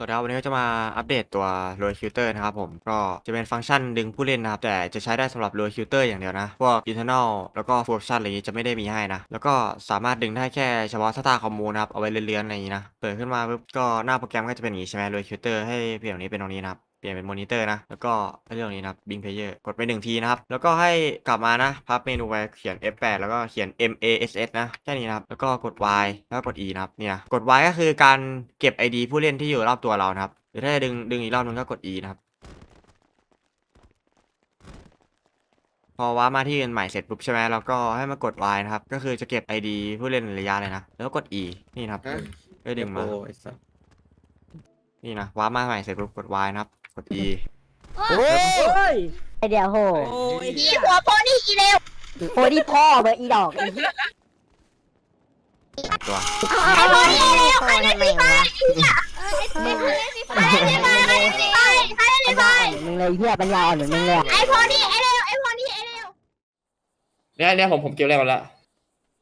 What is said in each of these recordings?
สวัสดีครับวันนี้ก็จะมาอัปเดตตัว r o y Filter นะครับผมก็จะเป็นฟังก์ชันดึงผู้เล่นนะครับ แต่จะใช้ได้สำหรับ r o y Filter อย่างเดียวนะ พวก internal แล้วก็ full option อะไรอย่างนี้จะไม่ได้มีให้นะ แล้วก็สามารถดึงได้แค่เฉพาะสตาร์คอมมูนะครับ เอาไว้เลื่อนๆอะไรอย่างนี้นะ เปิดขึ้นมาปุ๊บก็หน้าโปรแกรมก็จะเป็นอย่างนี้ใช่ไหม r o y Filter ให้เปลี่ยนตรงนี้เป็นตรงนี้นะครับ เปลี่ยนเป็นมอนิเตอร์นะ แล้วก็ให้เรื่องนี้นะครับ Bing Player กดไปหนึ่งทีนะครับ แล้วก็ให้กลับมานะ พับเมนูไปเขียน F8 แล้วก็เขียน MASS นะ แค่นี้นะครับ แล้วก็กด Y แล้วก็กด E นะครับ เนี่ย กด Y ก็คือการเก็บ ID ผู้เล่นที่อยู่รอบตัวเรานะครับ หรือถ้าจะดึงดึงอีกรอบนึงก็กด E นะครับ พอว้าร์ปมาที่อื่นใหม่เสร็จปุ๊บใช่ไหมแล้วก็ให้มากด Y นะครับ ก็คือจะเก็บ ID ผู้เล่นในระยะเลยนะ แล้วก็กด E นี่นะครับก็ดึงมา นี่นะว้าร์ปมาใหม่เสร็จปุ๊บกด Y นะครับก ด E โอ้ยไอเดียวโหโอ้ยอีหัวโพนี่อีเร็วโอ้ยนี่พ่อเบอร์อีดอกไอ้เหี้ยตัวไอ้โพนี่อีเร็วใครเล่นฟรีไฟใครเล่นฟรีไฟใครเล่นฟรีไฟใครเล่นฟรีไฟมึงเลยเหี้ยปัญญาอ่อนเหมือนมึงเลยอะไอ้โพนี่ไอ้เร็วไอ้โพนี่ไอ้เร็วเนี่ยเนี่ยผมผมเก็บแรกก่อนละ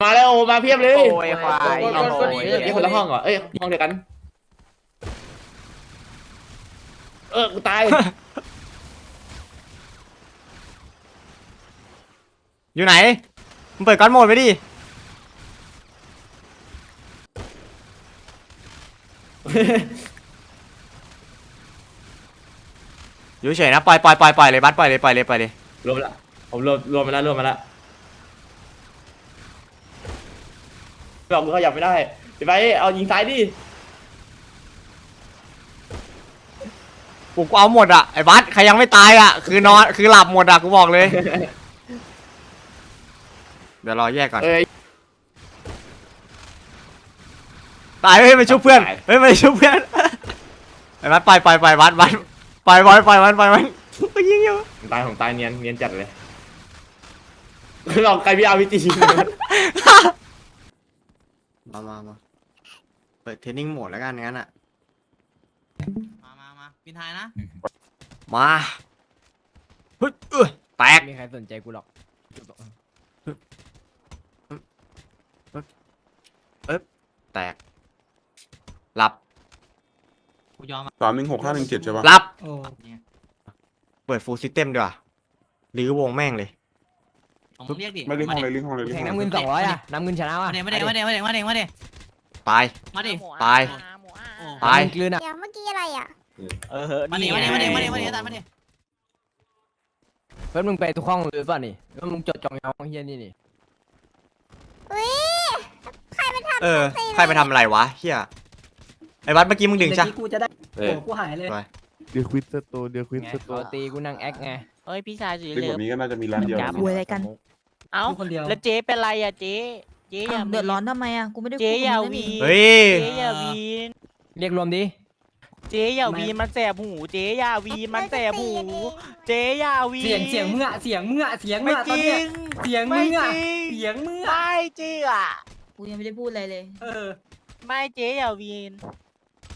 มาแล้วมาเพียบเลยโอ้ยควายเอาคนนี้นี่คนละห้องเหรอเอ้ยห้องเดียวกัน เออกูตาย อยู่ไหนมึงเปิดก้อนโหมดไปดิ อยู่เฉยนะปล่อยปล่อยปล่อยปล่อยเลยบัสปล่อยเลยปล่อยเลยปล่อยเลยรวมละผมรวมรวมมาแล้วรวมมาแล้วบอกกูเขาอยากไม่ได้เดี๋ยวไปเอายิงซ้ายดิ กูกูเอาหมดอะไอ้บัสใครยังไม่ตายอะ คือนอนคือหลับหมดอะกูบอกเลย เดี๋ยวรอแยกก่อน เอ้ยตายเฮ้ยไปชุบเพื่อนตายเฮ้ยไปชุบเพื่อนไอ้บัสปล่อยปล่อยปล่อยบัสบัสปล่อยปล่อยปล่อยมันปล่อยมันก็ยิงอยู่ผมตายผมตายเนียนเนียนจัดเลยลองใครพี่เอาวิจีมามามาเปิดเทรนนิ่งโหมดแล้วกันงั้นอะมามามา ปินทายนะมาเฮ้ยเอ้ยแตกมีใครสนใจกูหรอกแตก หลับ กูยอมอะสามหนึ่งหกห้าหนึ่งเจ็ดใช่ปะหลับ โอ้เนี่ยเปิดฟูลซิสเต็มดีกว่าหรือวงแม่งเลย ผมเรียกดิไม่เล่นห้องเลยเล่นห้องเลยเล่นแข่ห้งองน้ำเลเงิยนสองร้อยอะน้ำเงินชนะว่ะมาเด็มาเด็มาเด็มาเด็มาเด็มาเด็ตายมาเด็ตายตายกลืนอะเดี๋ยวเมื่อกี้อะไรอะ เออมาเด็มาเด็มาเด็มาเด็มาเด็ตามมาเด็เพื่อนมึงไปทุกห้องหรือเปล่านี่แล้วมึงจดจองยองห้องเฮียนี่นี่อุ้ยใครไปทำเออ ใครไปทำอะไรวะเฮียไอ้บัสเมื่อกี้มึงดึงใช่กูจะได้เออกูหายเลยเดี๋ยวควิดสโตเดี๋ยวควิดไงสโตเขาตีกูนั่งแอคไงเฮ้ยพี่ชายสีเล่นเหลืแบองบนี้ก็น่าจะมีร้านเดียวจับสิอะไรกัน เอ้าคนเดียวแล้วเจ๊เป็นไรอะเจ๊เจ๊อย่าเดือดร้อนทำไมอะกูไม่ได้เจ๊อย่ากูไม่วีได้เฮ้ยเจ๊อย่าวีนเรียกรวมดิ เจ๊อย่าวีนมันแสบหู เจ๊อย่าวีนมันแสบหู เจ๊อย่าวีนเสียงเสียงมึงอะเสียงมึงอะเสียงมึไม่งอะจตอนริเนี้ยง เสียงมึไม่งจอะริง เสียงมึงอะไม่จริงอะ กูยังไม่ได้พูดอะไรเลย เออไม่เจ๊อย่าวีน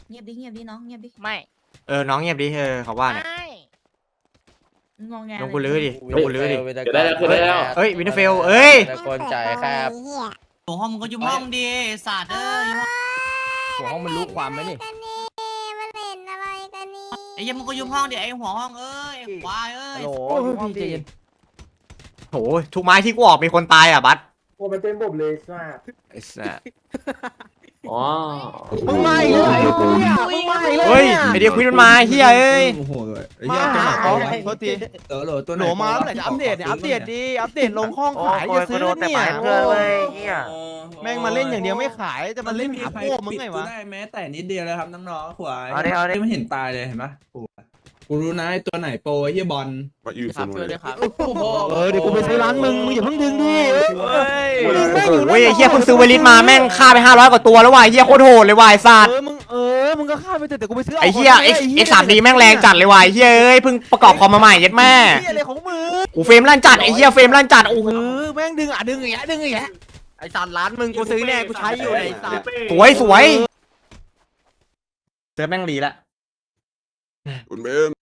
เงียบดิเงียบดิน้องเงียบดิไม่เออน้องเงียบดิเออเขาว่าเนี่ยไม่งองแงลงกูลื้อดิลงกูลื้อดิ เดี๋ยวได้แล้วคือได้แล้ว เอ้ยวินเทอร์เฟลเอ้ย ตะโกนใจครับโอ้ห้องมึงก็ยุ่งห้องดิศาสตร์เอ้ยหัวห้องมันรู้ความไหมนี่ กันนี่ไอ้ยังมึงก็ยุ่งห้องดิไอ้หัวห้องเอ้ยไอ้ควายเอ้ยโอ้ยพี่ใจเย็นโหทุกไม้ที่กูออกมีคนตายอะบัสโอ้มันเต็มบบเลยใช่ไอ้สัส อ๋อมึงไม่เลยมึงไม่เลยเฮ้ยไอเดียควินมันมาเฮียเอ้ยโอ้โหไอ้เหี้ยจังหวะเอาโทษทีเออโหลตัวไหนโหลมาแล้วไหนจะอัปเดตเนี่ยอัปเดตดีอัปเดตลงห้องขายจะซื้อเนี่ยเพื่อนเว้ยเฮียแม่งมาเล่นอย่างเดียวไม่ขายจะมาเล่นหาพวกมึงไงวะได้แม้แต่นิดเดียวเลยครับน้องๆขวายเอาดิเอาดิไม่เห็นตายเลยเห็นปะโอ้โห กูรู้นะไอ้ตัวไหนโปรไอ้เหี้ยบอลมาอยู่สนุนเลยเออเดี๋ยวกูไปซื้อร้านมึงมึงอย่าเพิ่งดึงดิเฮ้ยโอ้ยไอ้เฮียเพิ่งซื้อเวลิสมาแม่งฆ่าไปห้าร้อยกว่าตัวแล้วว่ะไอ้เฮียโคตรโหดเลยว่ะไอ้สัสเออมึงเออมึงก็ฆ่าไปเถอะแต่กูไปซื้อไอ้เฮีย X X สามดีแม่งแรงจัดเลยว่ะไอ้เฮียเอ้ยเพิ่งประกอบคอมมาใหม่เย็ดแม่เฮียอะไรของมึงกูเฟรมลั่นจัดไอ้เฮียเฟรมลั่นจัดโอ้โหเออแม่งดึงอะดึงอย่างเงี้ยดึงอย่างเงี้ยไอ้สัตว์ร้านมึงกูซื้อแน่กูใช้อยู่ในไอ้สัตว์สวยสวยเจอแม่งดีละ คุณเบน